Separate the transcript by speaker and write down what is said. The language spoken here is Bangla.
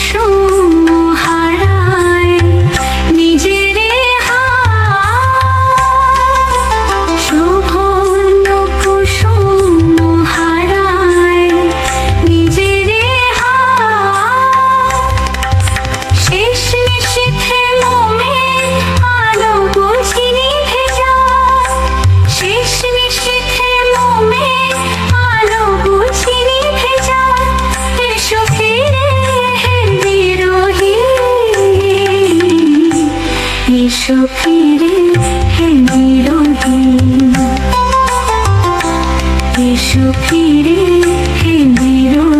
Speaker 1: show. এসো ফিরে হে নিরোধী এসো ফিরে হে নিরোধী